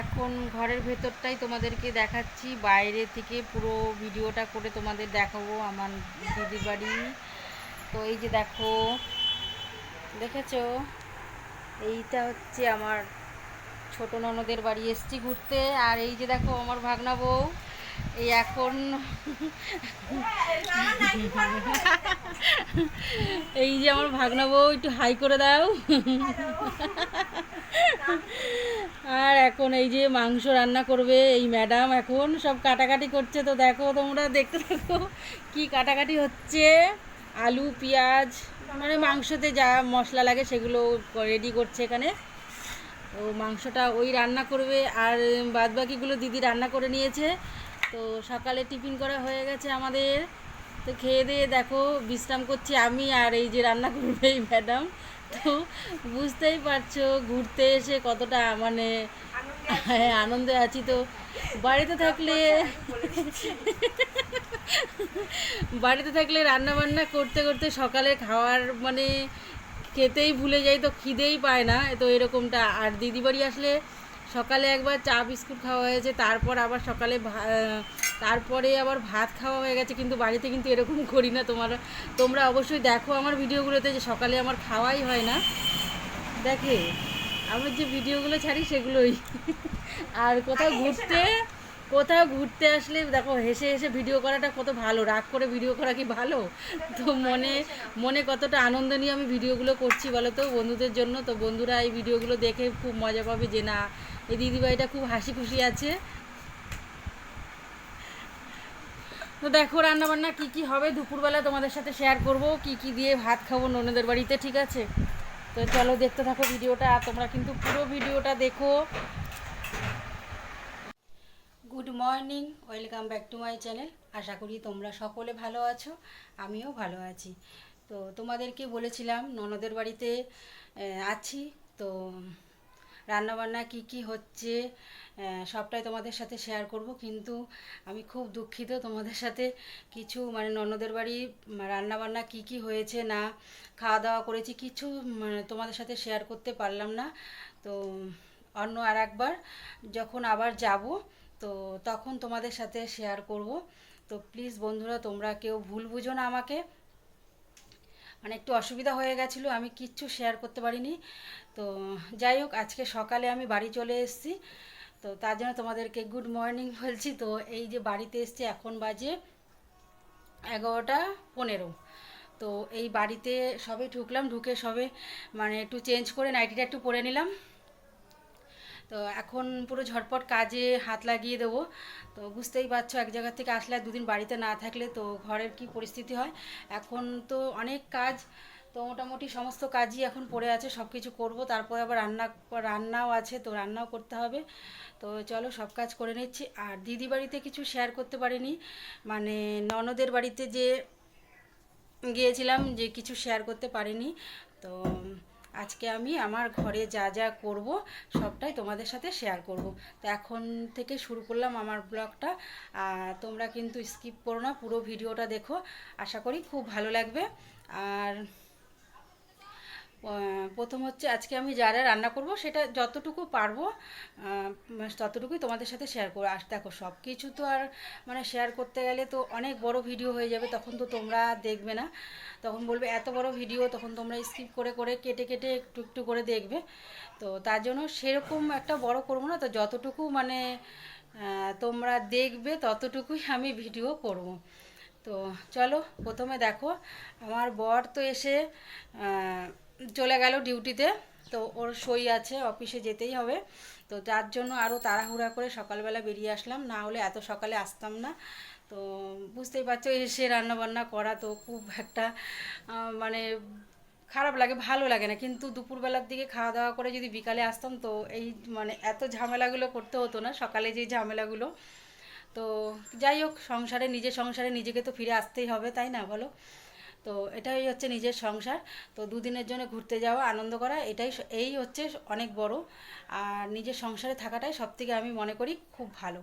এখন ঘরের ভেতরটাই তোমাদেরকে দেখাচ্ছি। বাইরে থেকে পুরো ভিডিওটা করে তোমাদের দেখাবো আমার দিদির বাড়ি। তো এই যে দেখো, দেখেছ? এইটা হচ্ছে আমার ছোট ননদের বাড়ি, এসছি ঘুরতে। আর এই যে দেখো আমার ভাগনা বউ। এই এখন এই যে আমার ভাগনা বউ, একটু হাই করে দাও। আর এখন এই যে মাংস রান্না করবে এই ম্যাডাম এখন সব কাটাকাটি করছে, তো দেখো তোমরা দেখতে থাকো কি কাটাকাটি হচ্ছে। আলু, পেঁয়াজ মানে মাংসতে যা মশলা লাগে সেগুলো রেডি করছে এখানে। তো মাংসটা ওই রান্না করবে আর বাদ বাকিগুলো দিদি রান্না করে নিয়েছে। তো সকালে টিফিন করা হয়ে গেছে আমাদের। তো খেয়ে দিয়ে দেখো বিশ্রাম করছি আমি আর এই যে রান্না করবে এই ম্যাডাম। তো বুঝতেই পারছ ঘুরতে এসে কতটা মানে হ্যাঁ আনন্দে আছি। তো বাড়িতে থাকলে বাড়িতে থাকলে রান্না বান্না করতে করতে সকালে খাওয়ার মানে খেতেই ভুলে যাই, তো খিদেই পায় না। তো এরকমটা। আর দিদি বাড়ি আসলে সকালে একবার চা বিস্কুট খাওয়া হয়েছে তারপর আবার সকালে ভা- তারপরে আবার ভাত খাওয়া হয়ে গেছে কিন্তু বাড়িতে কিন্তু এরকম করি না তোমার। তোমরা অবশ্যই দেখো আমার ভিডিওগুলোতে যে সকালে আমার খাওয়াই হয় না। দেখে আমার যে ভিডিওগুলো ছাড়ি সেগুলোই। আর কোথাও ঘুরতে কোথাও ঘুরতে আসলে দেখো হেসে হেসে ভিডিও করাটা কত ভালো রাগ করে ভিডিও করা কি ভালো? তো মনে মনে কতটা আনন্দ নিয়ে আমি ভিডিওগুলো করছি বলো তো বন্ধুদের জন্য? তো বন্ধুরা এই ভিডিওগুলো দেখে খুব মজা পাবে যে না এই দিদিভাইটা খুব হাসি খুশি আছে। তো দেখো রান্না বান্না কি কি হবে, দুপুরবেলা তোমাদের সাথে শেয়ার করব, কি কি দিয়ে ভাত খাব ননদের বাড়িতে, ঠিক আছে? তো চলো দেখতে থাকো ভিডিওটা, তোমরা কিন্তু পুরো ভিডিওটা দেখো। Good morning welcome back to my channel আশা করি তোমরা সকলে ভালো আছো, আমিও ভালো আছি। তো তোমাদেরকে বলেছিলাম, ননদের বাড়িতে আছি। তো রান্নাবান্না কি কি হচ্ছে সবটাই তোমাদের সাথে শেয়ার করব। কিন্তু আমি খুব দুঃখিত তোমাদের সাথে কিছু মানে ননদের বাড়ি রান্নাবান্না কি কি হয়েছে না খাওয়া দাওয়া করেছি, কিছু তোমাদের সাথে শেয়ার করতে পারলাম না। তো, অন্য আর একবার যখন আবার যাব, তো তখন তোমাদের সাথে শেয়ার করব। তো প্লিজ বন্ধুরা, তোমরা কেউ ভুল বুঝো না আমাকে। মানে একটু অসুবিধা হয়ে গেছিল, আমি কিচ্ছু শেয়ার করতে পারিনি। তো যাই হোক, আজকে সকালে আমি বাড়ি চলে এসেছি। তো তার জন্য তোমাদেরকে গুড মর্নিং বলছি। তো এই যে বাড়িতে এসছি, এখন বাজে এগারোটা পনেরো। তো এই বাড়িতে সবে ঢুকলাম, ঢুকে সবে মানে একটু চেঞ্জ করে নাইটিটা একটু পরে নিলাম। তো এখন পুরো ঝটপট কাজে হাত লাগিয়ে দেবো। তো বুঝতেই পারছ, এক জায়গা থেকে আসলে আর দুদিন বাড়িতে না থাকলে তো ঘরের কি পরিস্থিতি হয়। এখন তো অনেক কাজ, তো মোটামুটি সমস্ত কাজই এখন পড়ে আছে সব কিছু করব। তারপরে আবার রান্না, রান্নাও আছে, তো রান্নাও করতে হবে। তো চলো সব কাজ করে নিচ্ছি। আর দিদি বাড়িতে কিছু শেয়ার করতে পারিনি। মানে ননদের বাড়িতে যে গিয়েছিলাম যে কিছু শেয়ার করতে পারিনি। তো আজকে আমি আমার ঘরে যা যা করব, সবটাই তোমাদের সাথে শেয়ার করব। তো এখন থেকে শুরু করলাম আমার ব্লগটা তোমরা কিন্তু স্কিপ করো না, পুরো ভিডিওটা দেখো। আশা করি খুব ভালো লাগবে। আর প্রথম হচ্ছে আজকে আমি যা যা রান্না করব সেটা যতটুকু পারব ততটুকুই তোমাদের সাথে শেয়ার করব। আর দেখো সব কিছু তো আর মানে শেয়ার করতে গেলে তো অনেক বড় ভিডিও হয়ে যাবে, তখন তো তোমরা দেখবে না। তখন বলবে এত বড় ভিডিও তখন তোমরা স্কিপ করে করে, কেটে কেটে একটু একটু করে দেখবে। তো তার জন্য সেরকম একটা বড় করব না, তো যতটুকু মানে তোমরা দেখবে ততটুকুই আমি ভিডিও করব। তো চলো, প্রথমে দেখো, আমার বর তো এসে চলে গেল ডিউটিতে। তো ওর সই আছে, অফিসে যেতেই হবে। তো যার জন্য আরও তাড়াহুড়া করে সকালবেলা বেরিয়ে আসলাম। না হলে এত সকালে আসতাম না। তো বুঝতেই পারছ, এসে রান্নাবান্না করা তো খুব একটা মানে খারাপ লাগে, ভালো লাগে না। কিন্তু দুপুরবেলার দিকে খাওয়া দাওয়া করে যদি বিকালে আসতাম, তো এই মানে এত ঝামেলাগুলো করতে হতো না, সকালে যে ঝামেলাগুলো। তো যাই হোক, সংসারে, নিজের সংসারে নিজেকে তো ফিরে আসতেই হবে, তাই না বলো? তো এটাই হচ্ছে নিজের সংসার। তো দুদিনের জন্য ঘুরতে যাওয়া, আনন্দ করা, এটাই এই হচ্ছে অনেক বড়। আর নিজের সংসারে থাকাটাই সবথেকে আমি মনে করি খুব ভালো।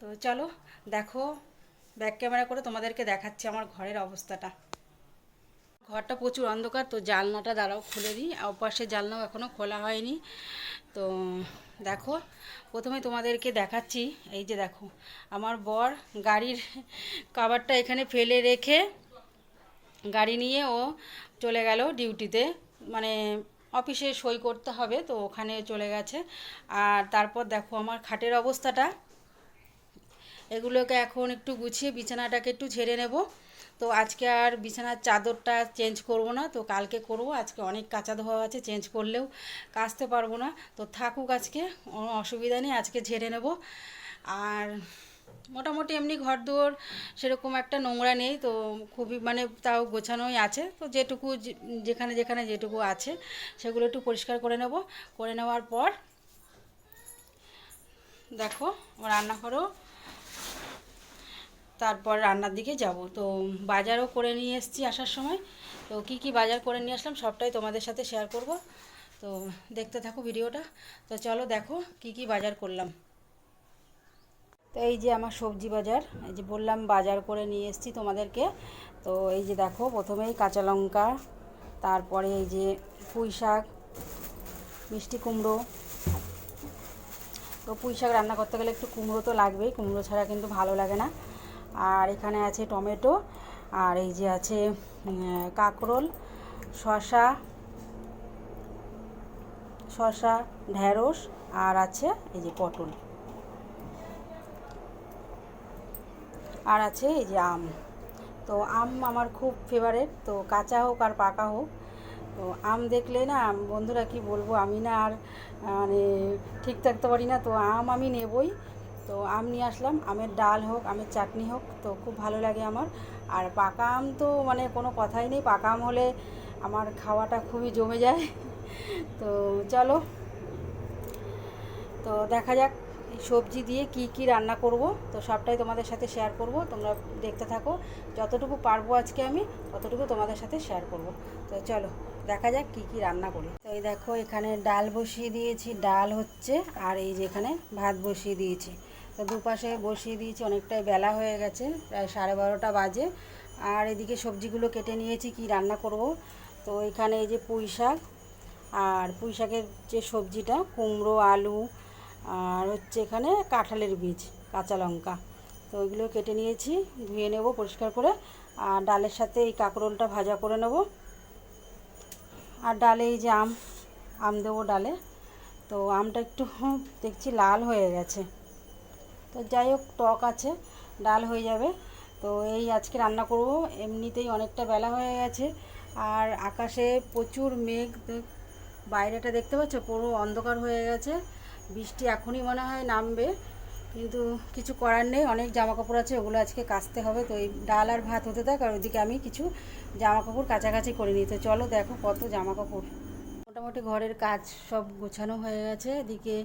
তো চলো, দেখো ব্যাক ক্যামেরা করে তোমাদেরকে দেখাচ্ছি আমার ঘরের অবস্থাটা। ঘরটা প্রচুর অন্ধকার, তো জানলাটা দাঁড়াও, খুলে দিই। আর পাশে জানলাও এখনও খোলা হয়নি। তো দেখো, প্রথমে তোমাদেরকে দেখাচ্ছি। এই যে দেখো, আমার বর গাড়ির কাভারটা এখানে ফেলে রেখে গাড়ি নিয়ে ও চলে গেল ডিউটিতে। মানে অফিসে সই করতে হবে, তো ওখানে চলে গেছে। আর তারপর দেখো আমার খাটের অবস্থাটা। এগুলোকে এখন একটু গুছিয়ে বিছানাটাকে একটু ঝেড়ে নেব। তো আজকে আর বিছানার চাদরটা চেঞ্জ করব না, তো কালকে করব। আজকে অনেক কাঁচা ধোয়া আছে, চেঞ্জ করলেও কাচতে পারব না। তো থাকুক আজকে অসুবিধা নেই, আজকে ঝেড়ে নেব। আর মোটামুটি এমনি ঘর দুয়ার সেরকম একটা নোংরা নেই, তো খুবই মানে তাও গোছানোই আছে। তো যেটুকু যেখানে যেখানে যেটুকু আছে, সেগুলো একটু পরিষ্কার করে নেব। করে নেওয়ার পর দেখো রান্নাঘরও তারপর রান্নার দিকে যাব। তো বাজারও করে নিয়ে এসেছি আসার সময়। তো কি কি বাজার করে নিয়ে আসলাম সবটাই তোমাদের সাথে শেয়ার করব। তো দেখতে থাকো ভিডিওটা। তো চলো দেখো কি কি বাজার করলাম। তো এই যে আমার সবজি বাজার, এই যে বললাম বাজার করে নিয়ে এসেছি তোমাদেরকে। তো এই যে দেখো, প্রথমেই কাঁচা লঙ্কা, তারপরে এই যে পুঁই শাক, মিষ্টি কুমড়ো। তো পুঁই শাক রান্না করতে গেলে একটু কুমড়ো তো লাগবেই, কুমড়ো ছাড়া কিন্তু ভালো লাগে না। আর এখানে আছে টমেটো, আর এই যে আছে কাঁকরোল, শসা শসা ঢ্যাঁড়স আর আছে এই যে পটল। আর আছে এই যে আম। তো আম আমার খুব ফেভারেট তো কাঁচা হোক আর পাকা হোক, তো আম দেখলে না, বন্ধুরা কি বলব, আমি না আর মানে ঠিক থাকতে পারি না, তো আম আমি নেবই। তো আম নিয়ে আসলাম, আমের ডাল হোক, আমের চাটনি হোক, তো খুব ভালো লাগে আমার। আর পাকা আম তো মানে কোনো কথাই নেই, পাকা আম হলে আমার খাওয়াটা খুবই জমে যায়। তো চলো, তো দেখা যাক সবজি দিয়ে কি কি রান্না করব, তো সবটাই তোমাদের সাথে শেয়ার করব, তোমরা দেখতে থাকো। যতটুকু পারব আজকে আমি, ততটুকু তোমাদের সাথে শেয়ার করব। তো চলো, দেখা যাক কি কি রান্না করি। তো এই দেখো, এখানে ডাল বসিয়ে দিয়েছি। ডাল হচ্ছে, আর এই যে এখানে ভাত বসিয়ে দিয়েছি। তো দুপাশে বসিয়ে দিয়েছি, অনেকটাই বেলা হয়ে গেছে, প্রায় সাড়ে বারোটা বাজে। আর এদিকে সবজিগুলো কেটে নিয়েছি, কি রান্না করব। তো এখানে এই যে পুঁই শাক, আর পুঁই শাকের যে সবজিটা, কুমড়ো, আলু আর হচ্ছে এখানে কাঁঠালের বীজ, কাঁচা লঙ্কা। তো ওইগুলো কেটে নিয়েছি, ধুয়ে নেব পরিষ্কার করে। আর ডালের সাথে এই কাঁকরোলটা ভাজা করে নেব। আর ডালে এই যে আম আম দেবো ডালে। তো আমটা একটু দেখছি লাল হয়ে গেছে। তো যাই হোক, টক আছে, ডাল হয়ে যাবে। তো এই আজকে রান্না করব, এমনিতেই অনেকটা বেলা হয়ে গেছে। আর আকাশে প্রচুর মেঘ বাইরেটা দেখতে পাচ্ছ? পুরো অন্ধকার হয়ে গেছে। বৃষ্টি এখনই মনে হয় নামবে, কিন্তু কিছু করার নেই, অনেক জামা কাপড় আছে, ওগুলো আজকে কাচতে হবে, তো এই ডাল আর ভাত হতে থাক, আর ওইদিকে আমি কিছু জামা কাপড় কাছাকাছি করে নিই, তো চলো দেখো কত জামা কাপড় মোটামুটি ঘরের কাজ সব গোছানো হয়ে গেছে, এদিকে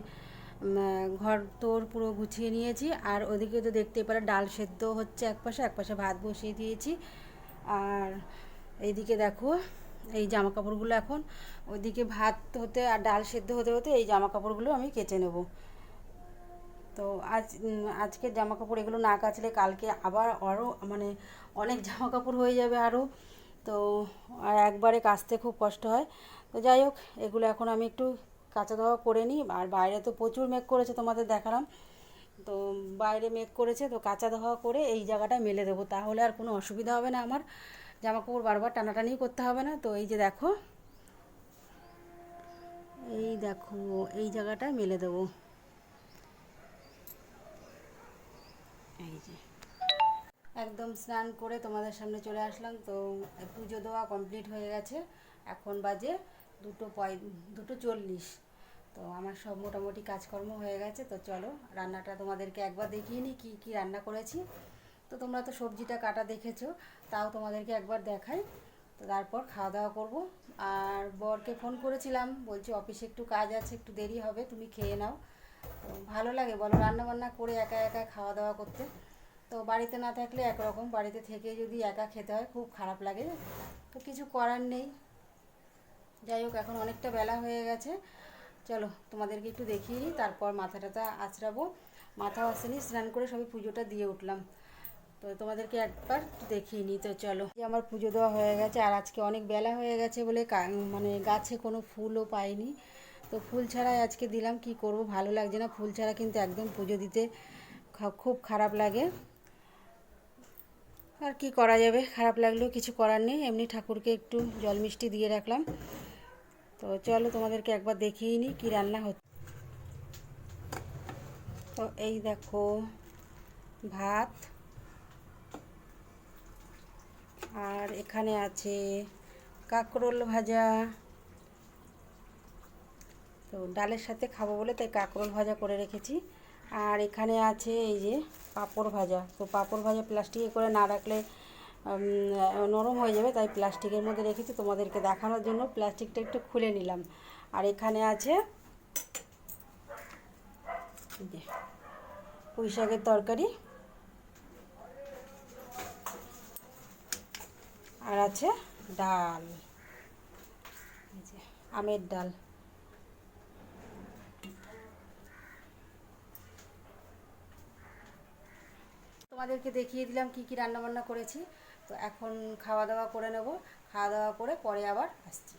ঘর তোর পুরো গুছিয়ে নিয়েছি, আর ওদিকে তো দেখতেই পারে ডাল সেদ্ধ হচ্ছে এক পাশে এক ভাত বসিয়ে দিয়েছি, আর এইদিকে দেখো এই জামা কাপড়গুলো এখন ওইদিকে ভাত হতে আর ডাল সেদ্ধ হতে হতে এই জামা কাপড়গুলো আমি কেচে নেব। তো আজ আজকের জামা কাপড় এগুলো না কাচলে কালকে আবার আরও মানে অনেক জামা কাপড় হয়ে যাবে আরও তো আর একবারে কাচতে খুব কষ্ট হয়। তো যাই হোক, এগুলো এখন আমি একটু কাঁচা ধোয়া করে নিই। আর বাইরে তো প্রচুর মেঘ করেছে তোমাদের দেখালাম। তো বাইরে মেঘ করেছে, তো কাঁচা ধোয়া করে এই জায়গাটায় মেলে দেবো। তাহলে আর কোনো অসুবিধা হবে না আমার। জামা কাপড় বারবার টানাটানি করতে হবে না। তো এই যে দেখো, এই দেখো, এই জায়গাটায় মেলে দেবো। এই যে, একদম স্নান করে তোমাদের সামনে চলে আসলাম। তো পুজো দেওয়া কমপ্লিট হয়ে গেছে। এখন বাজে দুটো পয়, দুটো চল্লিশ। তো আমার সব মোটামুটি কাজকর্ম হয়ে গেছে। তো চলো, রান্নাটা তোমাদেরকে একবার দেখিয়ে নিই কী কী রান্না করেছি। তো তোমরা তো সবজিটা কাটা দেখেছ। তাও তোমাদেরকে একবার দেখাই। তো তারপর খাওয়া দাওয়া করব। আর বরকে ফোন করেছিলাম, বলছি অফিসে একটু কাজ আছে, একটু দেরি হবে, তুমি খেয়ে নাও। তো ভালো লাগে, বলো রান্না বান্না করে একা একা খাওয়া দাওয়া করতে। তো বাড়িতে না থাকলে একরকম, বাড়িতে থেকে যদি একা খেতে হয়, খুব খারাপ লাগে। তো কিছু করার নেই। যাই হোক, এখন অনেকটা বেলা হয়ে গেছে। চলো, তোমাদেরকে একটু দেখিয়ে নিই তারপর টাথা আঁচড়াবো মাথাও আসেনি, স্নান করে সবই পুজোটা দিয়ে উঠলাম। তো তোমাদেরকে একবার দেখিয়ে নিই। তো চলো, এই আমার পুজো দেওয়া হয়ে গেছে, আর আজকে অনেক বেলা হয়ে গেছে বলে মানে গাছে কোনো ফুলও পাইনি। তো ফুল ছাড়াই আজকে দিলাম, কি করব? ভালো লাগছে না, ফুল ছাড়া কিন্তু একদম পুজো দিতে খুব খারাপ লাগে। আর কি করা যাবে? খারাপ লাগলেও কিছু করার নেই, এমনি ঠাকুরকে একটু জল মিষ্টি দিয়ে রাখলাম। তো চলো, তোমাদেরকে একবার দেখিয়ে নিই কী রান্না হচ্ছে। তো এই দেখো, ভাত আর এখানে আছে কাঁকরোল ভাজা। তো ডালের সাথে খাব বলে তাই কাঁকরোল ভাজা করে রেখেছি। আর এখানে আছে এই যে পাঁপড় ভাজা। তো পাঁপড় ভাজা প্লাস্টিকে করে না রাখলে নরম হয়ে যাবে, তাই প্লাস্টিকের মধ্যে রেখেছি তোমাদেরকে দেখানোর জন্য। প্লাস্টিকটা একটু খুলে নিলাম। আর এখানে আছে পুঁই শাকের তরকারি। আর আছে ডাল। আমের ডাল। তোমাদেরকে দেখিয়ে দিলাম কি কি রান্না বান্না করেছি। তো এখন খাওয়া দাওয়া করে নেব। খাওয়া দাওয়া করে পরে আবার আসছি।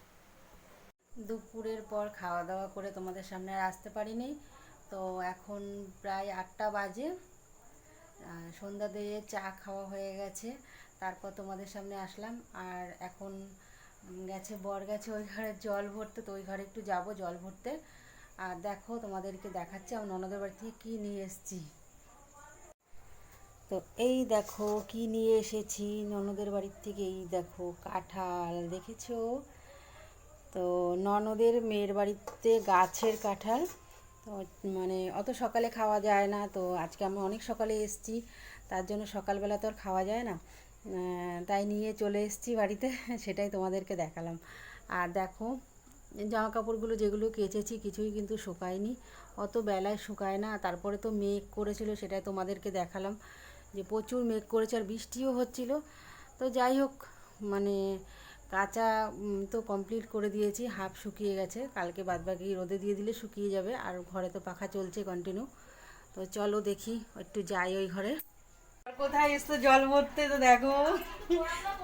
দুপুরের পর খাওয়া দাওয়া করে তোমাদের সামনে আর আসতে পারিনি। তো এখন প্রায় আটটা বাজে। সন্ধ্যা দিয়ে চা খাওয়া হয়ে গেছে। তারপর তোমাদের সামনে আসলাম। আর এখন গেছে, বর গেছে ওই ঘরে জল ভরতে, তো ওই ঘরে একটু যাব জল ভরতে। আর দেখো, তোমাদেরকে দেখাচ্ছি, আমার ননদের বাড়ি থেকে কী নিয়ে এসেছি। তো এই দেখো, কি নিয়ে এসেছি ননদের বাড়ির থেকে, এই দেখো কাঁঠাল, দেখেছ? তো ননদের মেয়ের বাড়িতে গাছের কাঁঠাল। তো মানে অত সকালে খাওয়া যায় না, তো আজকে আমি অনেক সকালে এসেছি, তার জন্য সকালবেলা তো আর খাওয়া যায় না। তাই নিয়ে চলে এসেছি বাড়িতে, সেটাই তোমাদেরকে দেখালাম। আর দেখো, জামা কাপড়গুলো যেগুলো কেচেছি কিছুই কিন্তু শুকায়নি। অত বেলায় শুকায় না, তারপরে তো মেঘ করেছিল, সেটাই তোমাদেরকে দেখালাম। যে প্রচুর মেঘ করেছে আর বৃষ্টিও হচ্ছিল। তো যাই হোক মানে কাঁচা তো কমপ্লিট করে দিয়েছি হাফ শুকিয়ে গেছে। কালকে বাদবাকি রোদে দিয়ে দিলে শুকিয়ে যাবে, আর ঘরে তো পাখা চলছে কন্টিনিউ তো চলো দেখি, একটু যাই ওই ঘরে। কোথায় এসছো? জল ভরতে তো দেখো।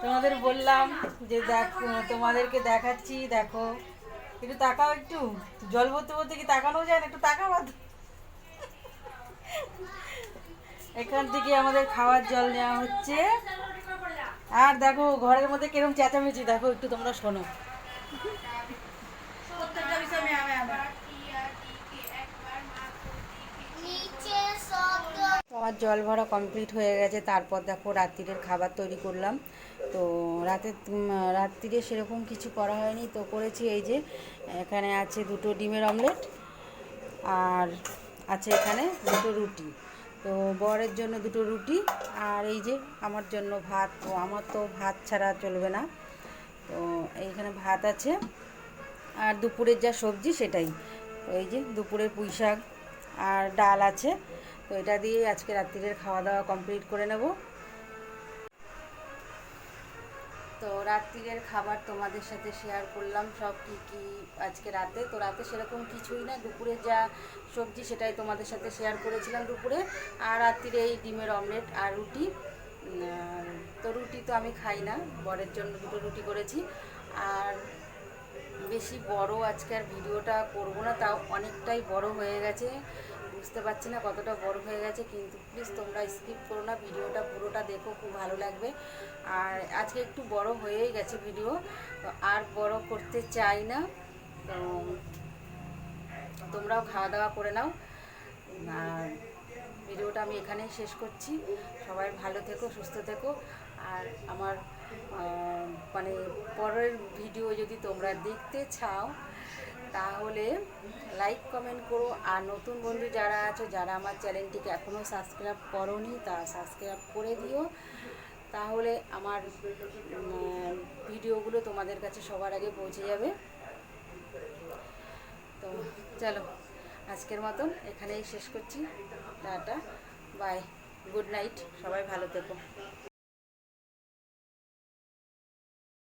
তোমাদের বললাম যে দেখো তোমাদেরকে দেখাচ্ছি, দেখো। একটু তাকাও একটু। জল ভরতে ভরতে কি তাকানো যায় না? একটু তাকাও। এখান থেকে আমাদের খাওয়ার জল নেওয়া হচ্ছে। আর দেখো, ঘরের মধ্যে কীরকম চেঁচামেচি। দেখো, একটু তোমরা শোনো। আমার জল ভরা কমপ্লিট হয়ে গেছে। তারপর দেখো রাত্রিরের খাবার তৈরি করলাম। তো রাতে রাত্রিরে সেরকম কিছু করা হয়নি। তো করেছি এই যে, এখানে আছে দুটো ডিমের অমলেট আর আছে এখানে দুটো রুটি। তো বরের জন্য দুটো রুটি আর এই যে আমার জন্য ভাত। তো আমার তো ভাত ছাড়া চলবে না। তো এইখানে ভাত আছে আর দুপুরের যা সবজি সেটাই। এই যে দুপুরের পুঁই শাক আর ডাল আছে। তো এটা দিয়ে আজকে রাত্রিরের খাওয়া দাওয়া কমপ্লিট করে নেব। তো রাত্রিরের খাবার তোমাদের সাথে শেয়ার করলাম, সব কি কি আজকে রাতে? তো রাতে সেরকম কিছুই না, দুপুরে যা সবজি সেটাই তোমাদের সাথে শেয়ার করেছিলাম দুপুরে। আর রাত্রিরে এই ডিমের অমলেট আর রুটি। তো রুটি তো আমি খাই না, বরের জন্য দুটো রুটি করেছি। আর বেশি বড় আজকে আর ভিডিওটা করব না, তাও অনেকটাই বড় হয়ে গেছে। বুঝতে পারছি না কতটা বড় হয়ে গেছে, কিন্তু প্লিজ তোমরা স্কিপ করো না, ভিডিওটা পুরোটা দেখো, খুব ভালো লাগবে। আর আজকে একটু বড় হয়েই গেছে ভিডিও আর বড় করতে চাই না। তো তোমরাও খাওয়া দাওয়া করে নাও। আর ভিডিওটা আমি এখানেই শেষ করছি। সবাই ভালো থেকো, সুস্থ থেকো। আর আমার মানে পরের ভিডিও যদি তোমরা দেখতে চাও তাহলে লাইক কমেন্ট করো। আর নতুন বন্ধু যারা আছো, যারা আমার চ্যানেলটিকে এখনও সাবস্ক্রাইব করোনি, তা সাবস্ক্রাইব করে দিও। তাহলে আমার ভিডিওগুলো তোমাদের কাছে সবার আগে পৌঁছে যাবে। তো চলো, আজকের মতন এখানেই শেষ করছি। টাটা বাই গুড নাইট সবাই ভালো থেকো।